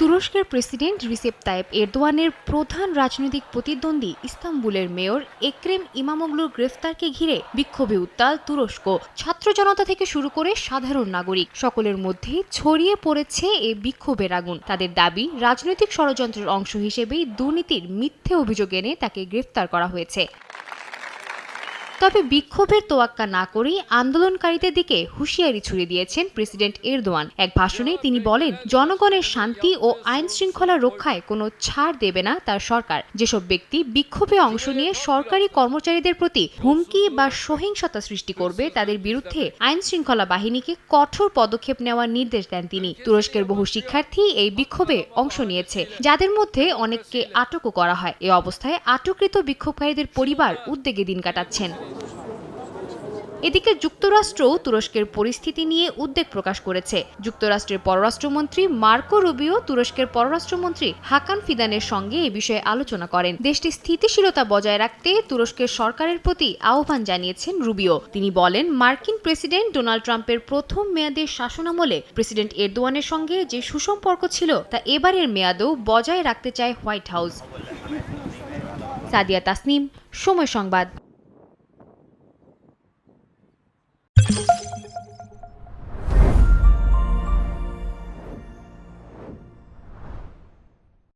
তুরস্কের president Recep Tayyip এরদোয়ানের প্রধান রাজনৈতিক প্রতিদ্বন্দ্বী ইস্তাম্বুলের মেয়র একরেম ইমামোগলুর গ্রেফতারকে ঘিরে বিক্ষোভে উত্তাল তুরস্ক। ছাত্র জনতা থেকে শুরু করে সাধারণ নাগরিক, সকলের মধ্যে ছড়িয়ে পড়েছে এ বিক্ষোভের আগুন। তাদের দাবি, রাজনৈতিক ষড়যন্ত্রের অংশ হিসেবেই দুর্নীতির মিথ্যে অভিযোগ এনে তাকে গ্রেফতার করা হয়েছে। তবে বিক্ষোভের তোয়াক্কা না করেই আন্দোলনকারীদের দিকে হুঁশিয়ারি ছুড়ে দিয়েছেন প্রেসিডেন্ট এরদোয়ান। এক ভাষণে তিনি বলেন, জনগণের শান্তি ও আইন শৃঙ্খলা রক্ষায় কোনো ছাড় দেবে না তার সরকার। যেসব ব্যক্তি বিক্ষোভে অংশ নিয়ে সরকারি কর্মচারীদের প্রতি হুমকি বা সহিংসতা সৃষ্টি করবে, তাদের বিরুদ্ধে আইন শৃঙ্খলা বাহিনীকে কঠোর পদক্ষেপ নেওয়ার নির্দেশ দেন তিনি। তুরস্কের বহু শিক্ষার্থী এই বিক্ষোভে অংশ নিয়েছে, যাদের মধ্যে অনেককে আটকও করা হয়। এ অবস্থায় আটককৃত বিক্ষোভকারীদের পরিবার উদ্বেগে দিন কাটাচ্ছেন। এদিকে যুক্তরাষ্ট্রও তুরস্কের পরিস্থিতি নিয়ে উদ্বেগ প্রকাশ করেছে। যুক্তরাষ্ট্রের পররাষ্ট্রমন্ত্রী মার্কো রুবিও তুরস্কের পররাষ্ট্রমন্ত্রী হাকান ফিদানের সঙ্গে এ বিষয়ে আলোচনা করেন। দেশটির স্থিতিশীলতা বজায় রাখতে তুরস্কের সরকারের প্রতি আহ্বান জানিয়েছেন রুবিও। তিনি বলেন, মার্কিন প্রেসিডেন্ট ডোনাল্ড ট্রাম্পের প্রথম মেয়াদের শাসনামলে প্রেসিডেন্ট এরদোয়ানের সঙ্গে যে সুসম্পর্ক ছিল, তা এবারের মেয়াদেও বজায় রাখতে চায় হোয়াইট হাউস। সাদিয়া তাসনিম, সময় সংবাদ।